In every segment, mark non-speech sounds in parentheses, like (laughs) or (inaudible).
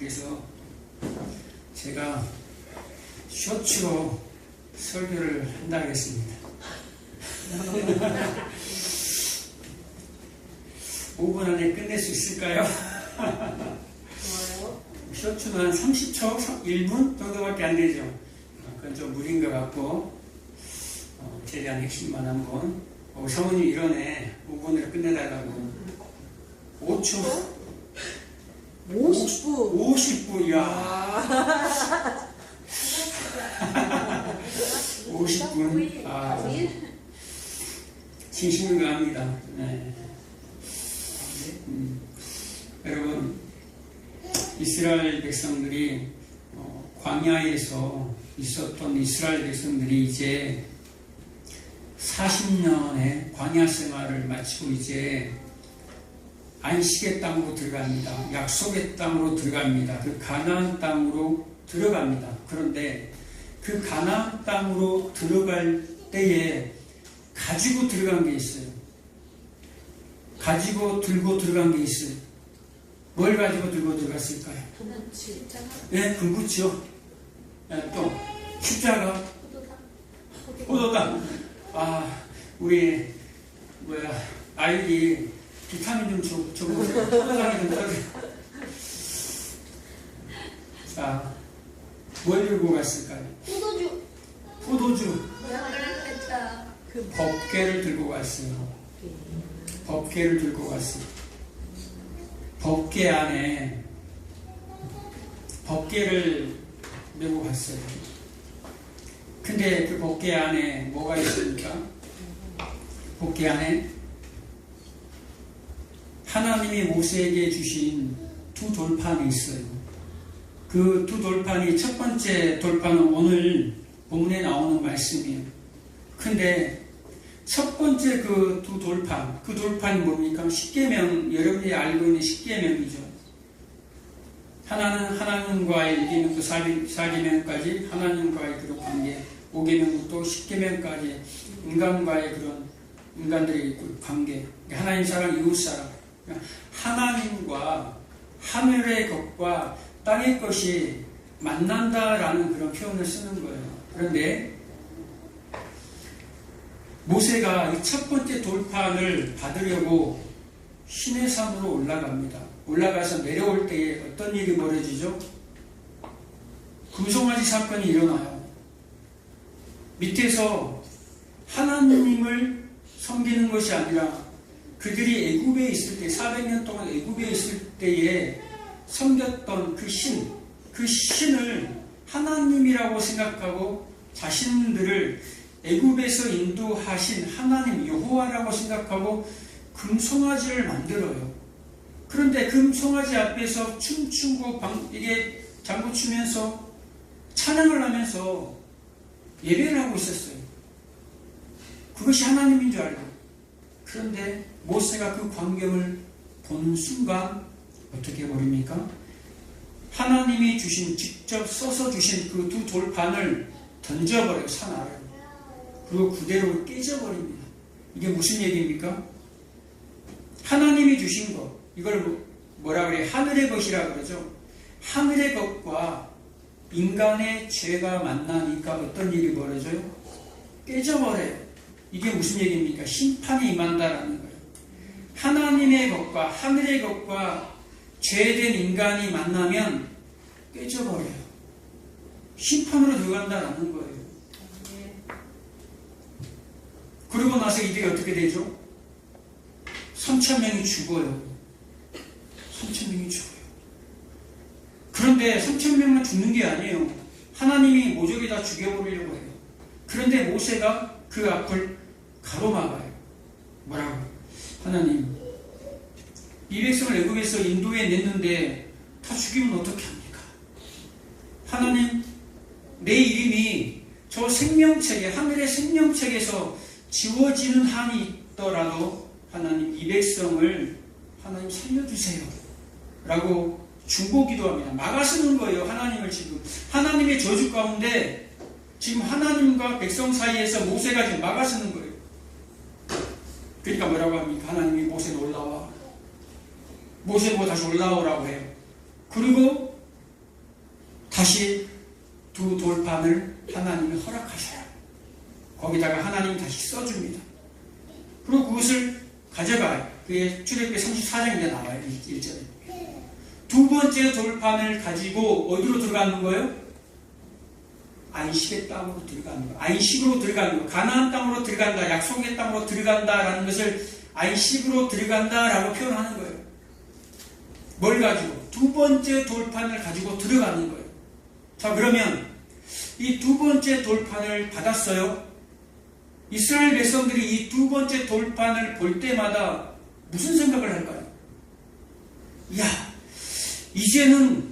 그래서 제가 쇼츠로 설교를 한다 하겠습니다. 5분 (laughs) 안에 끝낼 수 있을까요? 쇼츠는 한 30초, 1분 정도밖에 안 되죠. 어, 그건 좀 무리인 것 같고, 어, 최대한 핵심만 한 번. 어, 성우님 이러네. 5분으로 끝내달라고. 5초, 50분. 50분, 이야. 아, 50분. 아, 진심을 가합니다. 네. 음, 여러분, 이스라엘 백성들이 어, 광야에서 있었던 이스라엘 백성들이 이제 40년의 광야 생활을 마치고 이제 안식의 땅으로 들어갑니다. 약속의 땅으로 들어갑니다. 그 가나안 땅으로 들어갑니다. 그런데 그 가나안 땅으로 들어갈 때에 가지고 들어간 게 있어요. 가지고 들고 들어간 게 있어요. 뭘 가지고 들고 들어갔을까요? 그렇지. 예, 금붙이요. 예, 또 십자가, 포도당. 아, 우리 뭐야 아이디 비타민 좀 줘, 줘보세요. 떨어져. 자, 뭘 들고 갔을까요? 포도주 포도주, 내가 그랬다 그 법계를 들고 갔어요. 법계를 들고 갔어요. 법계 안에 법계를 메고 갔어요. 근데 그 법계 안에 뭐가 있습니까? 법계 안에 하나님이 모세에게 주신 두 돌판이 있어요. 그 두 돌판이 첫 번째 돌판은 오늘 본문에 나오는 말씀이에요. 근데 첫 번째 그 두 돌판, 그 돌판이 뭡니까? 십계명, 여러분이 알고 있는 십계명이죠. 하나는 하나님과의 일계명부터 사계- 사계명까지 하나님과의 그런 관계, 오계명부터 십계명까지 인간과의 그런 인간들의 그 관계, 하나님 사랑, 이웃 사랑, 하나님과 하늘의 것과 땅의 것이 만난다라는 그런 표현을 쓰는 거예요. 그런데 모세가 이 첫 번째 돌판을 받으려고 신의 산으로 올라갑니다. 올라가서 내려올 때에 어떤 일이 벌어지죠? 금송아지 사건이 일어나요. 밑에서 하나님을 섬기는 것이 아니라 그들이 애굽에 있을 때 400년 동안 애굽에 있을 때에 섬겼던 그 신, 그 신을 하나님이라고 생각하고 자신들을 애굽에서 인도하신 하나님 여호와라고 생각하고 금송아지를 만들어요. 그런데 금송아지 앞에서 춤추고 방, 이게 장구 추면서 찬양을 하면서 예배를 하고 있었어요. 그것이 하나님인 줄 알고. 그런데 모세가 그 광경을 보는 순간 어떻게 버립니까? 하나님이 주신 직접 써서 주신 그 두 돌판을 던져버려요 산 아래. 그리고 그대로 깨져버립니다. 이게 무슨 얘기입니까? 하나님이 주신 것 이걸 뭐- 뭐라 그래 하늘의 것이라 그러죠. 하늘의 것과 인간의 죄가 만나니까 어떤 일이 벌어져요? 깨져버려요. 이게 무슨 얘기입니까? 심판이 임한다라는. 하나님의 것과 하늘의 것과 죄된 인간이 만나면 깨져버려요. 심판으로 들어간다라는 거예요. 그러고 나서 이들이 어떻게 되죠? 3천 명이 죽어요. 3천 명이 죽어요. 그런데 3천 명만 죽는 게 아니에요. 하나님이 모조리 다 죽여버리려고 해요. 그런데 모세가 그 앞을 가로막아요. 뭐라고? 하나님, 이 백성을 애굽에서 인도에 냈는데 다 죽이면 어떻게 합니까? 하나님, 내 이름이 저 생명책에 하늘의 생명책에서 지워지는 한이 있더라도 하나님 이 백성을 하나님 살려주세요. 라고 중보 기도합니다. 막아쓰는 거예요. 하나님을 지금 하나님의 저주 가운데 지금 하나님과 백성 사이에서 모세가 지금 막아쓰는 거예요. 그러니까 뭐라고 합니까? 하나님이 모세 올라와. 모세 보고 다시 올라오라고 해요. 그리고 다시 두 돌판을 하나님이 허락하셔요. 거기다가 하나님이 다시 써줍니다. 그리고 그것을 가져가요. 그게 출애굽기 34장에 나와요. 1절에. 두 번째 돌판을 가지고 어디로 들어가는 거예요? 안식의 땅으로 들어가는 거예요. 안식으로 들어가는 거예요. 가나안 땅으로 들어간다. 약속의 땅으로 들어간다라는 것을 안식으로 들어간다라고 표현하는 거예요. 뭘 가지고? 두 번째 돌판을 가지고 들어가는 거예요. 자, 그러면 이 두 번째 돌판을 받았어요. 이스라엘 백성들이 이 두 번째 돌판을 볼 때마다 무슨 생각을 할까요? 야, 이제는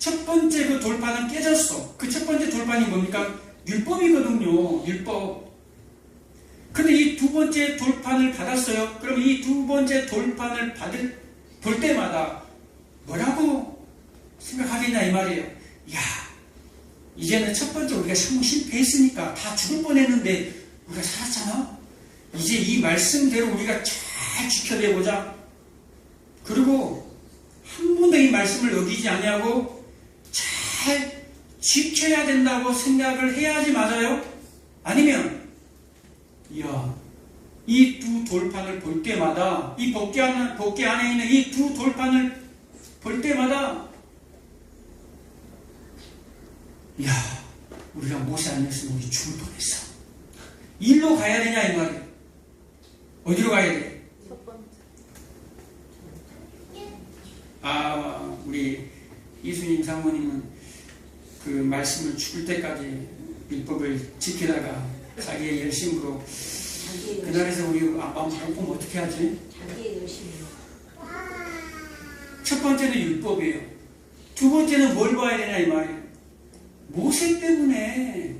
첫 번째 그 돌판은 깨졌어. 그 첫 번째 돌판이 뭡니까? 율법이거든요. 율법. 근데 이 두 번째 돌판을 받았어요. 그럼 이 두 번째 돌판을 받을 볼 때마다 뭐라고 생각하겠냐 이 말이에요. 야, 이제는 첫 번째 우리가 성공 실패했으니까 다 죽을 뻔 했는데 우리가 살았잖아. 이제 이 말씀대로 우리가 잘 지켜내보자. 그리고 한 번도 이 말씀을 어기지 아니하고 잘 지켜야 된다고 생각을 해야지 맞아요? 아니면 이야 이 두 돌판을 볼 때마다 이 복개 안에, 복개 안에 있는 이 두 돌판을 볼 때마다 이야 우리가 모세 아니었으면 우리 죽을 뻔했어 일로 가야 되냐 이 말이에요 어디로 가야 돼? 아, 우리 이수님 사모님은 그 말씀을 죽을 때까지 율법을 지키다가 자기의 열심으로. 그날에서 우리 아빠 보면 어떻게 하지? 자기의 열심이. 첫 번째는 율법이에요. 두 번째는 뭘 봐야 되냐 이 말이에요. 모세 때문에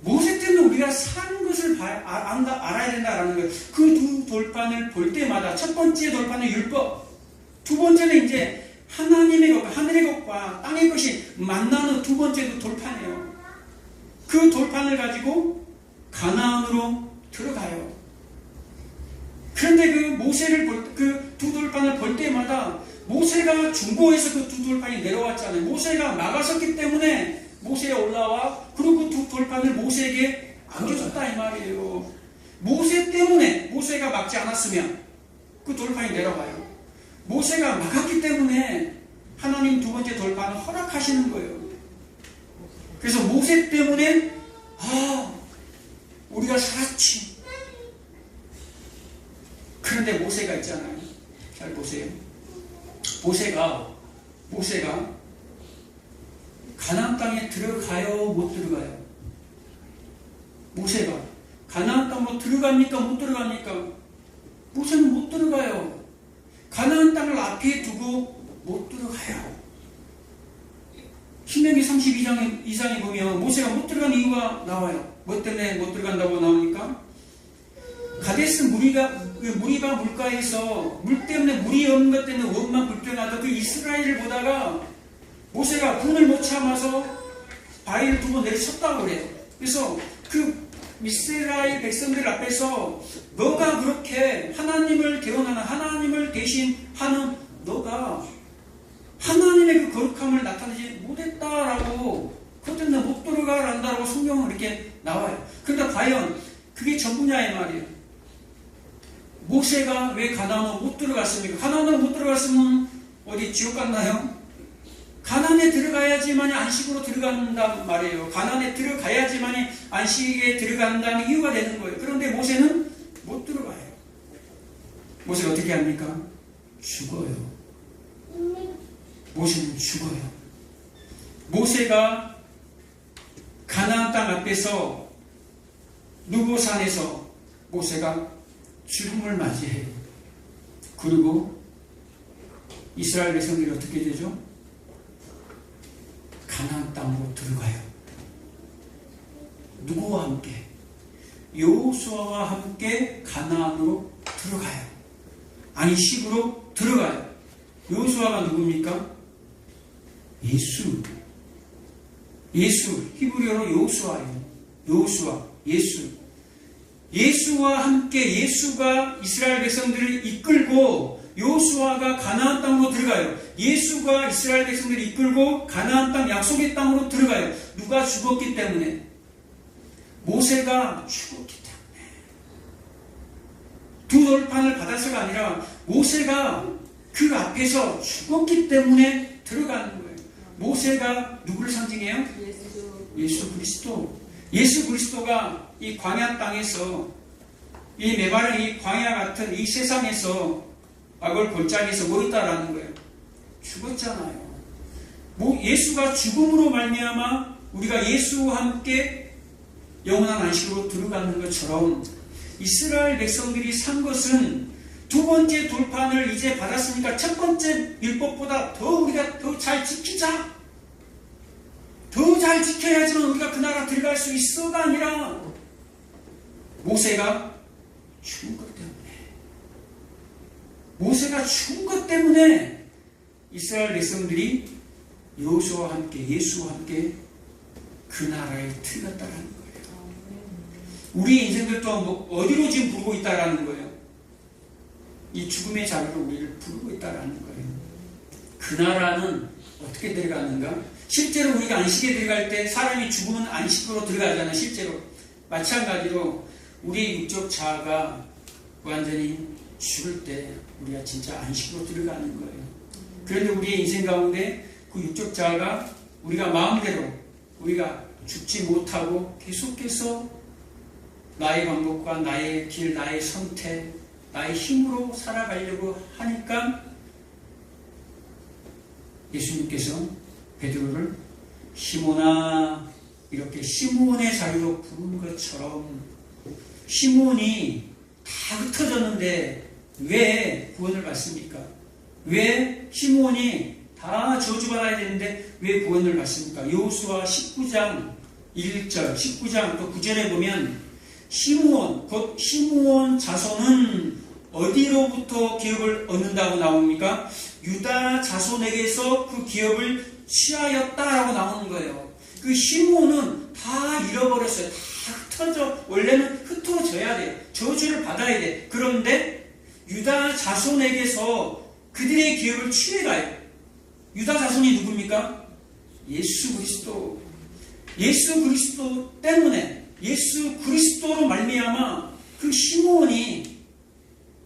모세 때문에 우리가 사는 것을 봐, 아, 안다, 알아야 된다라는 거예요. 그 두 돌판을 볼 때마다 첫 번째 돌판은 율법, 두 번째는 이제 하나님의 것과 하늘의 것과 땅의 것이 만나는 두 번째도 돌판이에요. 그 돌판을 가지고 가나안으로 들어가요. 그런데 그 모세를 볼, 그두 돌판을 볼 때마다 모세가 중고에서 그 두 돌판이 내려왔잖아요. 모세가 막아섰기 때문에 모세에 올라와 그리고 그두 돌판을 모세에게 안겨줬다 이 말이에요. 모세 때문에 모세가 막지 않았으면 그 돌판이 내려가요. 모세가 막았기 때문에 하나님 두 번째 돌판을 허락하시는 거예요. 그래서 모세 때문에 아 우리가 살았지. 그런데 모세가 있잖아요. 잘 보세요. 모세가 모세가 가나안 땅에 들어가요, 못 들어가요? 모세가 가나안 땅으로 들어갑니까, 못 들어갑니까? 모세는 못 들어가요. 가나안 땅을 앞에 두고 못 들어가요. 신명기 32장 이상에 보면 모세가 못 들어간 이유가 나와요. 뭐 때문에 못 들어간다고 나오니까? 가데스 무리가 그 무리바 물가에서 물 때문에 물이 없는 것 때문에 원만 불평하던 그 이스라엘을 보다가 모세가 분을 못 참아서 바위를 두고 내리쳤다고 그래요. 그래서 그 이스라엘 백성들 앞에서 너가 그렇게 하나님을 대원하는 하나님을 대신 하는 너가 하나님의 그 거룩함을 나타내지 못했다라고 그것 때문에 못 들어가란다고 성경은 이렇게 나와요. 그런데 과연 그게 전부냐 이 말이에요. 모세가 왜 가나안으로 못 들어갔습니까? 가나안으로 못 들어갔으면 어디 지옥 갔나요? 가난에 들어가야지만이 안식으로 들어간단 말이에요. 가난에 들어가야지만이 안식에 들어간다는 이유가 되는 거예요. 그런데 모세는 못 들어가요. 모세가 어떻게 합니까? 죽어요. 모세는 죽어요. 모세가 가나안 땅 앞에서 누보산에서 모세가 죽음을 맞이해요. 그리고 이스라엘 백성들이 어떻게 되죠? 가나안 땅으로 들어가요. 누구와 함께? 여호수아와 함께 가나안으로 들어가요. 안식으로 들어가요. 여호수아가 누굽니까? 예수. 예수. 히브리어로 여호수아예요. 여호수아. 예수. 예수와 함께 예수가 이스라엘 백성들을 이끌고 요수아가 가나안 땅으로 들어가요. 예수가 이스라엘 백성들을 이끌고 가나안 땅 약속의 땅으로 들어가요. 누가 죽었기 때문에 모세가 죽었기 때문에 두 돌판을 받아서가 아니라 모세가 그 앞에서 죽었기 때문에 들어가는 거예요. 모세가 누구를 상징해요? 예수. 그리스도. 예수 그리스도가 이 광야 땅에서 이 메바른 이 광야 같은 이 세상에서 악을 골짜기에서 뭐 있다라는 거예요. 죽었잖아요. 뭐 예수가 죽음으로 말미암아 우리가 예수와 함께 영원한 안식으로 들어가는 것처럼 이스라엘 백성들이 산 것은 두 번째 돌판을 이제 받았으니까 첫 번째 율법보다 더 우리가 더 잘 지키자. 더 잘 지켜야지만 우리가 그 나라 들어갈 수 있어가 아니라 모세가 것 때문에 모세가 죽은 것 때문에 이스라엘 백성들이 여호수아와 함께 예수와 함께 그 나라에 들어갔다라는 거예요. 우리 인생들 또한 뭐 어디로 지금 부르고 있다라는 거예요. 이 죽음의 자리로 우리를 부르고 있다라는 거예요. 그 나라는 어떻게 들어가는가? 실제로 우리가 안식에 들어갈 때 사람이 죽으면 안식으로 들어가잖아요. 실제로 마찬가지로 우리 육적 자아가 완전히 죽을 때 우리가 진짜 안식으로 들어가는 거예요. 그런데 우리의 인생 가운데 그 육적 자아가 우리가 마음대로 우리가 죽지 못하고 계속해서 나의 방법과 나의 길, 나의 선택, 나의 힘으로 살아가려고 하니까 예수님께서 베드로를 시몬아 이렇게 시몬의 자리로 부른 것처럼 시몬이 다 흩어졌는데 왜 구원을 받습니까? 왜 시몬이 다 저주받아야 되는데 왜 구원을 받습니까? 여호수아 19장 1절, 19장 또 9절에 보면 시므온 곧 시므온 자손은 어디로부터 기업을 얻는다고 나옵니까? 유다 자손에게서 그 기업을 취하였다라고 나오는 거예요. 그 시므온은 다 잃어버렸어요. 다 흩어져 원래는 흩어져야 돼요. 저주를 받아야 돼. 그런데 유다 자손에게서 그들의 기업을 취해가요. 유다 자손이 누굽니까? 예수 그리스도. 예수 그리스도 때문에 예수 그리스도로 말미암아 그 시몬이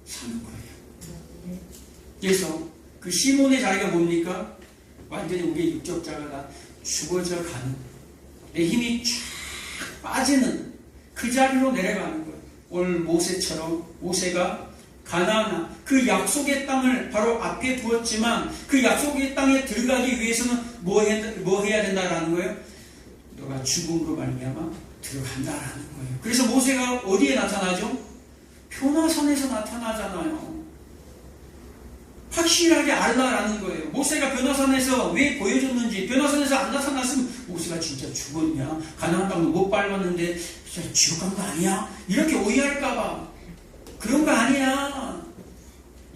사는 거예요. 그래서 그 시몬의 자리가 뭡니까? 완전히 우리의 육적자가 다 죽어져 가는 내 힘이 쫙 빠지는 그 자리로 내려가는 거예요. 오늘 모세처럼 모세가 가나안 그 약속의 땅을 바로 앞에 두었지만 그 약속의 땅에 들어가기 위해서는 뭐, 해, 뭐 해야 된다라는 거예요? 너가 죽음으로 말미암아 들어간다라는 거예요. 그래서 모세가 어디에 나타나죠? 표나산에서 나타나잖아요. 확실하게 알라라는 거예요. 모세가 변화산에서 왜 보여줬는지, 변화산에서 안 나타났으면 모세가 진짜 죽었냐? 가나안 땅도 못 밟았는데 진짜 간거 아니야? 이렇게 오해할까 봐 그런 거 아니야.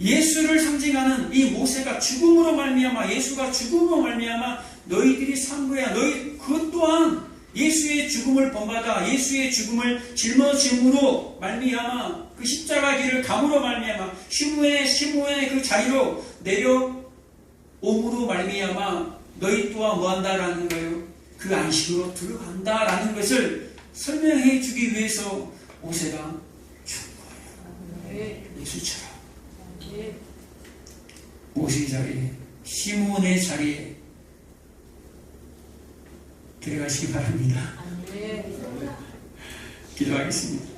예수를 상징하는 이 모세가 죽음으로 말미암아 예수가 죽음으로 말미암아 너희들이 산 거야. 너희 그것 또한 예수의 죽음을 본받아 예수의 죽음을 짊어짐으로 말미암아 그 십자가 길을 감으로 말미암아 시무의 시무의 그 자리로 내려옴으로 말미암아 너희 또한 뭐한다라는 거예요. 그 안식으로 들어간다라는 것을 설명해 주기 위해서 모세가 예수처럼 네. 모세의 자리에 시몬의 자리에 들어가시기 바랍니다. 네. 기도하겠습니다.